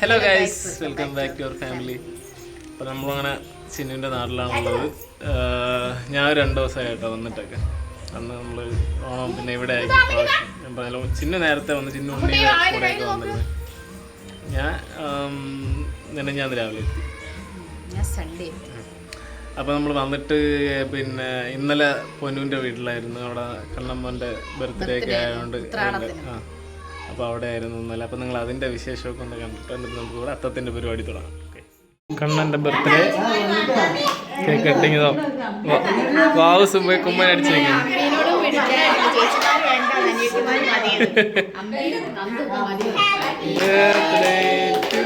Hello guys welcome back to your family അപ്പോൾ നമ്മളങ്ങനെ സിനുവിന്റെ നാട്ടിലാണുള്ളത്. ഉള്ളത് ഞാൻ രണ്ടു ദിവസമായി കേട്ടോ വന്നിട്ടൊക്കെ. അന്ന് നമ്മൾ ഓണം പിന്നെ ഇവിടെ. ഞാൻ പറഞ്ഞല്ലോ ചിന്നു നേരത്തെ വന്ന് ചിന്നു ഉണ്ണിയുടെ കൂടെയൊക്കെ വന്നിരുന്നു ഞാൻ നിന്നെ ഞാൻ രാവിലെ എത്തി. അപ്പോൾ നമ്മൾ വന്നിട്ട് പിന്നെ ഇന്നലെ പൊന്നുവിന്റെ വീട്ടിലായിരുന്നു. അവിടെ കണ്ണമ്മന്റെ ബർത്ത്ഡേ ഒക്കെ ആയതുകൊണ്ട് ആ. അപ്പോൾ അവിടെ ആയിരുന്നു ഒന്നല്ല അപ്പോൾ നിങ്ങൾ അതിന്റെ വിശേഷമൊക്കെ ഒന്ന് കണ്ടിട്ട് എന്നിട്ട് നമുക്ക് ഇവിടെ അത്തത്തിന്റെ പരിപാടി തുടങ്ങാം. ഓക്കെ കണ്ണന്റെ ബർത്ത്ഡേ കേക്ക് കട്ടിങ് ഇതോ? വാവ് സുമ്പ കുമ്മൻ മതി ബർത്ത്ഡേ ടു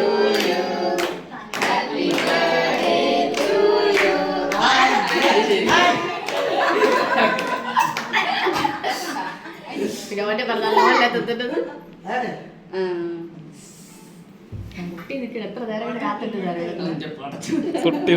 പിന്നെ ഓന്റെ പറഞ്ഞാലല്ലേ തിന്നിട്ടത് കുട്ടി നിൽക്കണം എത്ര നേരം കൊണ്ട് കാത്തിട്ട് നേരം കുട്ടി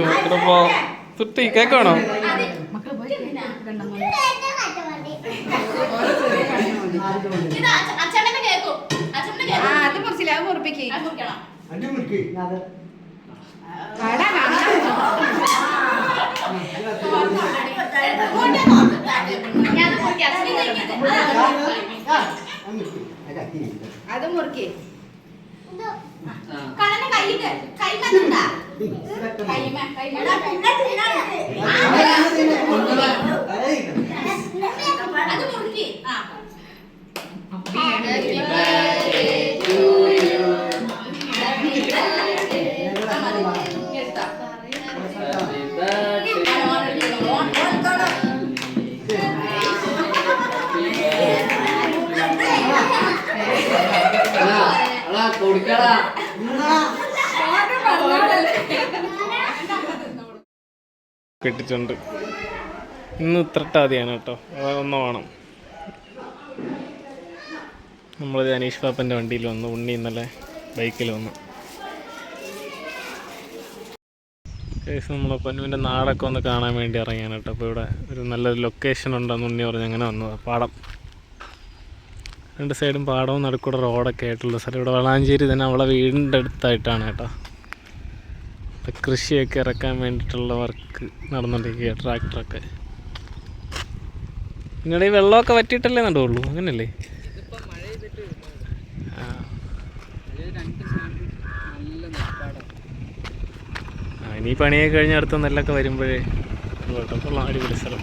മക്കളപ്പോ മുറുക്കി. കേക്കാണോ മക്കൾ പോയി കണ്ടമ്മ ആ അത് മുറിച്ചില്ല അത് കൊടുക്കടാ. കെട്ടിട്ടുണ്ട് ഇന്ന് ഉത്രട്ടാതിയാണ് കേട്ടോ. അതൊന്ന് വേണം. നമ്മൾ അനീഷ് പാപ്പന്റെ വണ്ടിയിൽ വന്നു. ഉണ്ണി ഇന്നലെ ബൈക്കിൽ വന്നു. കേസ് നമ്മളെ പൊന്നുവിന്റെ നാടൊക്കെ ഒന്ന് കാണാൻ വേണ്ടി ഇറങ്ങിയാണ് കേട്ടോ. അപ്പോൾ ഇവിടെ ഒരു നല്ലൊരു ലൊക്കേഷൻ ഉണ്ടെന്ന് ഉണ്ണി പറഞ്ഞ് അങ്ങനെ വന്നത്. പാടം. രണ്ട് സൈഡും പാടവും നടുക്കൂടെ റോഡൊക്കെ ആയിട്ടുള്ള സ്ഥലം. ഇവിടെ വളാഞ്ചേരി തന്നെ അവളെ വീടിന്റെ അടുത്തായിട്ടാണ് കേട്ടോ. ഇപ്പം കൃഷിയൊക്കെ ഇറക്കാൻ വേണ്ടിയിട്ടുള്ള വർക്ക് നടന്നുകൊണ്ടിരിക്കുക ട്രാക്ടറൊക്കെ. നിങ്ങളുടെ ഈ വെള്ളമൊക്കെ വറ്റിയിട്ടല്ലേ നടുവുള്ളൂ? അങ്ങനല്ലേ? ഇനി പണിയൊക്കെ കഴിഞ്ഞ അടുത്ത നെല്ലൊക്കെ വരുമ്പോഴേ കൊള്ളാം അടിപൊളി സ്ഥലം.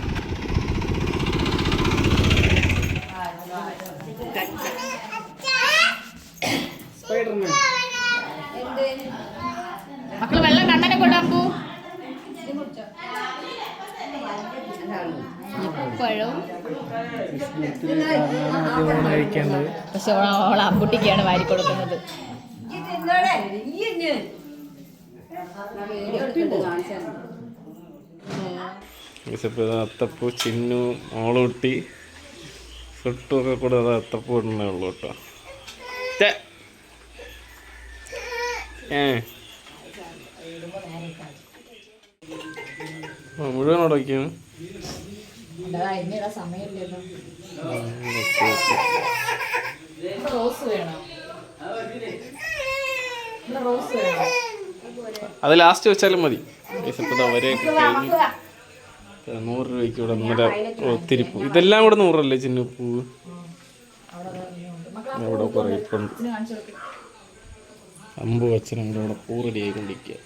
മക്കൾ വെള്ളം കണ്ണനെ കൊണ്ടാൻ പോ ഇപ്പോഴും. കഴിക്കേണ്ടത് പക്ഷെ ഓളെ അമ്പുട്ടിക്കാണ് വാരി കൊടുക്കുന്നത്. അത്തപ്പൂ ചിന്നു മോളൂട്ടി ഫ്രിട്ടും ഒക്കെ കൂടെ അത് അത്തപ്പൂ ഇടണേ ഉള്ളൂ കേട്ടോ. മുഴുവൻ റോസ് അത് ലാസ്റ്റ് വെച്ചാലും മതി. വരെയൊക്കെ കഴിഞ്ഞു നൂറ് രൂപയ്ക്ക് ഇവിടെ ഇന്നലെ ഒത്തിരി പൂ ഇതെല്ലാം കൂടെ നൂറല്ലേ ചിന്ന പൂവ് ഇവിടെ കുറേ ഇപ്പം അമ്പ് വച്ചനും കൂടെ ഇവിടെ പൂ റെഡി ആയിക്കൊണ്ടിരിക്കുക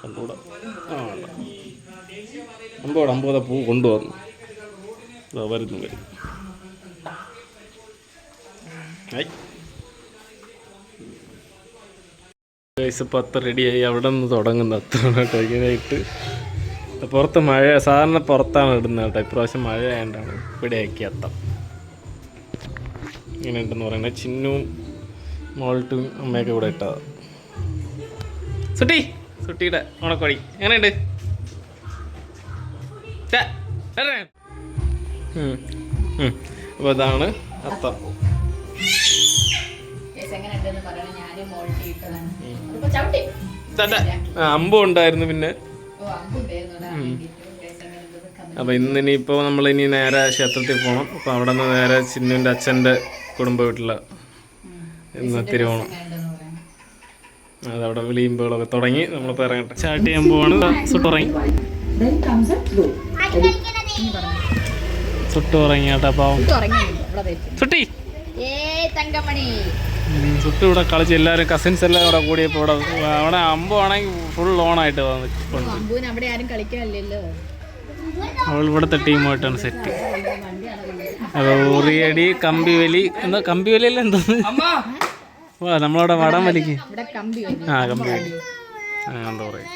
കണ്ടൂടാ ആ അമ്പോടെ അമ്പോടെ പൂ കൊണ്ടുവന്നു. വരുന്നു വരും. ഗൈസ് പത്ത് റെഡിയായി അവിടെ നിന്ന് തുടങ്ങുന്ന. അത്ര കേട്ടോ ഇങ്ങനെയായിട്ട് പുറത്ത് മഴ സാധാരണ പുറത്താണ് ഇടുന്നത് കേട്ടോ. ഇപ്രാവശ്യം മഴ ആയതുകൊണ്ടാണ് ഇവിടെയൊക്കെ അത്തം ഇങ്ങനെ ഉണ്ടെന്ന് പറയുന്നത്. ചിന്നും മോൾട്ടും അമ്മയൊക്കെ ഇവിടെ ഇട്ടതാ. സുട്ടി സുട്ടിയുടെ ഓണക്കോടി. എങ്ങനെയുണ്ട്. അപ്പോൾ ഇതാണ് അത്തം അമ്പുണ്ടായിരുന്നു പിന്നെ. അപ്പോൾ ഇന്ന് ഇനിയിപ്പോൾ നമ്മൾ ഇനി നേരെ ക്ഷേത്രത്തിൽ പോകണം അപ്പോൾ അവിടെ നിന്ന് നേരെ ചിന്നുവിന്റെ അച്ഛന്റെ കുടുംബ വീട്ടിലാണ് ഇന്ന് തിരുവോണം. അതവിടെ വിളിയുമ്പോഴൊക്കെ തുടങ്ങി. നമ്മളിപ്പോൾ ഇറങ്ങട്ടെ സ്റ്റാർട്ട് ചെയ്യാൻ പോവാണ്. സുട്ട് ഉറങ്ങി. സുട്ട് ഉറങ്ങി കേട്ടോ അപ്പോൾ സുട്ടി. സുട്ട് ഇവിടെ കളിച്ച് എല്ലാവരും കസിൻസ് എല്ലാം കൂടെ കൂടിയപ്പോൾ ഇവിടെ അവിടെ അമ്പമാണെങ്കിൽ ഫുൾ ഓണായിട്ട് വന്നിട്ടുണ്ട് അമ്പൂന് അവിടെ ആരും കളിക്കാനില്ലല്ലോ. അവൾ ഇവിടുത്തെ ടീമായിട്ടാണ് സെറ്റ് ഉറിയടി കമ്പിവലി എന്താ കമ്പിവലി അല്ല എന്താ? വാ നമ്മളവിടെ വടം വലിക്ക്. ആ കമ്പിവലി. എന്താ പറയും.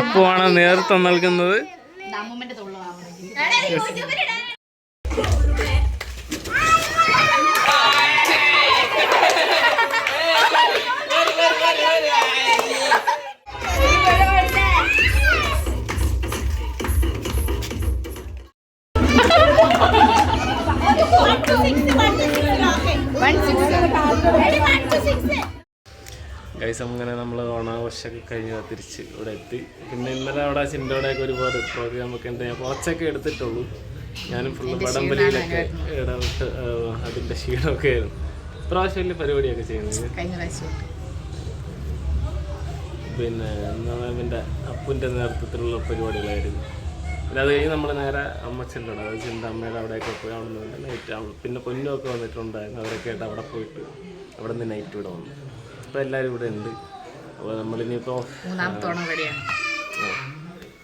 അപ്പുവാണ് നേതൃത്വം നൽകുന്നത്. ഗൈസ് അങ്ങനെ നമ്മൾ ഓണാഘോഷമൊക്കെ കഴിഞ്ഞ് തിരിച്ച് ഇവിടെ എത്തി. പിന്നെ ഇന്നലെ അവിടെ ചിന്തയോടെയൊക്കെ ഒരുപാട് പ്രോഗ്രാം ഒക്കെ ഉണ്ട് ഞാൻ കുറച്ചൊക്കെ എടുത്തിട്ടുള്ളൂ. ഞാനും ഫുള്ള് വടംവലിയിലൊക്കെ ഇടപെട്ട് ആ, അതിന്റെ ക്ഷീണമൊക്കെ ആയിരുന്നു. ഇപ്രാവശ്യം വലിയ പരിപാടിയൊക്കെ ചെയ്യുന്നത്. പ്രാവശ്യം. പിന്നെ എന്റെ അപ്പുന്റെ നേതൃത്വത്തിലുള്ള പരിപാടികളായിരുന്നു. പിന്നെ അത് കഴിഞ്ഞ് നമ്മൾ നേരെ അമ്മ ചെല്ലണം അതായത് ചിന്ത അമ്മയുടെ അവിടെയൊക്കെ പോയി അവിടെ നിന്ന് നൈറ്റ് പിന്നെ പൊന്നൊക്കെ വന്നിട്ടുണ്ടായിരുന്നു. അവരൊക്കെ ആയിട്ട് അവിടെ പോയിട്ട് അവിടെ നിന്ന് നൈറ്റ് ഇവിടെ വന്നു. അപ്പോൾ എല്ലാവരും ഇവിടെ ഉണ്ട്. അപ്പോൾ നമ്മളിനിയിപ്പോൾ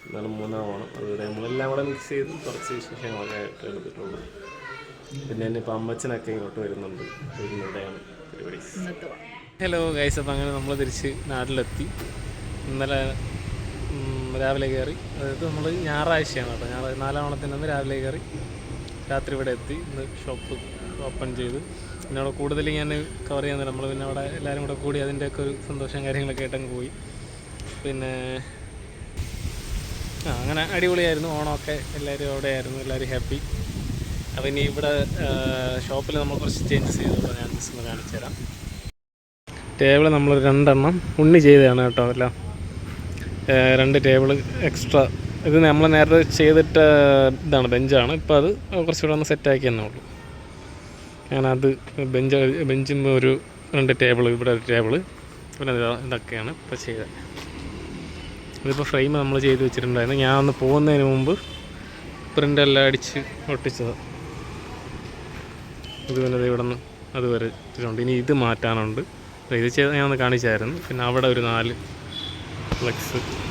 എന്നാലും മൂന്നാം ഓണം അതുകൂടെ നമ്മളെല്ലാം കൂടെ മിക്സ് ചെയ്ത് കുറച്ച് വിശേഷങ്ങളൊക്കെ ആയിട്ട് എടുത്തിട്ടുള്ളൂ. പിന്നെ ഇനിയിപ്പോൾ അമ്മച്ചനൊക്കെ ഇങ്ങോട്ട് വരുന്നുണ്ട്. ഇവിടെയാണ് പരിപാടി. ഹലോ ഗൈസ് അപ്പോൾ അങ്ങനെ നമ്മൾ തിരിച്ച് നാട്ടിലെത്തി. ഇന്നലെ രാവിലെ കയറി. അതായത് നമ്മൾ ഞായറാഴ്ചയാണ് കേട്ടോ. ഞായറാഴ്ച നാലാം ഓണത്തിന്റെ അന്ന് രാവിലെ കയറി രാത്രി ഇവിടെ എത്തി. ഇന്ന് ഷോപ്പ് ഓപ്പൺ ചെയ്തു. പിന്നെ അവിടെ കൂടുതൽ ഞാൻ കവർ ചെയ്യുന്നില്ല നമ്മൾ പിന്നെ അവിടെ എല്ലാവരും കൂടെ കൂടി അതിന്റെയൊക്കെ ഒരു സന്തോഷം കാര്യങ്ങളൊക്കെ ആയിട്ടങ്ങ് പോയി. പിന്നെ ആ അങ്ങനെ അടിപൊളിയായിരുന്നു. ഓണമൊക്കെ എല്ലാവരും അവിടെ ആയിരുന്നു എല്ലാവരും ഹാപ്പി അപ്പോൾ ഇനി ഇവിടെ ഷോപ്പിൽ നമ്മൾ കുറച്ച് ചേഞ്ചസ് ചെയ്തു ഞാൻ ജസ്റ്റ് കാണിച്ചു തരാം ടേബിൾ നമ്മൾ രണ്ടെണ്ണം ഉണ്ണി ചെയ്തതാണ് കേട്ടോ. എല്ലാം രണ്ട് ടേബിൾ എക്സ്ട്രാ. ഇത് നമ്മൾ നേരത്തെ ചെയ്തിട്ട് ഇതാണ് ബെഞ്ചാണ്. ഇപ്പോൾ അത് കുറച്ചുകൂടെ ഒന്ന് സെറ്റാക്കി തന്നെ ഉള്ളൂ. ബെഞ്ച് അത് ബെഞ്ച് ബെഞ്ചും ഒരു രണ്ട് ടേബിൾ ഇവിടെ ഒരു ടേബിൾ പിന്നെ ഇതാ ഇതൊക്കെയാണ് ഇപ്പോൾ ചെയ്തത് ഇതിപ്പോൾ ഫ്രെയിം നമ്മൾ ചെയ്ത് വെച്ചിട്ടുണ്ടായിരുന്നു. ഞാൻ ഒന്ന് പോകുന്നതിന് മുമ്പ് പ്രിന്റ് എല്ലാം അടിച്ച് ഒട്ടിച്ചത്. ഇത് പിന്നെ ഇവിടെ നിന്ന് അതുവരെ ഇട്ടിട്ടുണ്ട്. ഇനി ഇത് മാറ്റാനുണ്ട്. ഇത് ചെയ്ത് ഞാൻ ഒന്ന് കാണിച്ചായിരുന്നു. പിന്നെ അവിടെ ഒരു നാല് ഫ്ലെക്സ്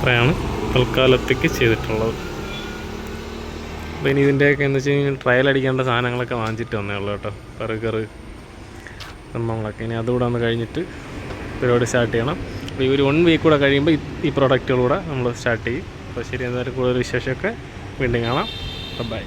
അത്രയാണ് തൽക്കാലത്തേക്ക് ചെയ്തിട്ടുള്ളത്. അപ്പോൾ ഇനി ഇതിന്റെയൊക്കെ എന്ന് വെച്ച് കഴിഞ്ഞാൽ ട്രയൽ അടിക്കേണ്ട സാധനങ്ങളൊക്കെ വാങ്ങിച്ചിട്ട് വന്നേ ഉള്ളൂ കേട്ടോ. ബർഗർ സംഭവങ്ങളൊക്കെ. ഇനി അതുകൂടെ ഒന്ന് കഴിഞ്ഞിട്ട് പരിപാടി സ്റ്റാർട്ട് ചെയ്യണം. അപ്പോൾ ഈ ഒരു വൺ വീക്ക് കൂടെ കഴിയുമ്പോൾ ഈ- പ്രോഡക്റ്റുകളൂടെ നമ്മൾ സ്റ്റാർട്ട് ചെയ്യും. അപ്പോൾ ശരി എന്നാലും കൂടുതൽ വിശേഷമൊക്കെ വീണ്ടും കാണാം. ബൈ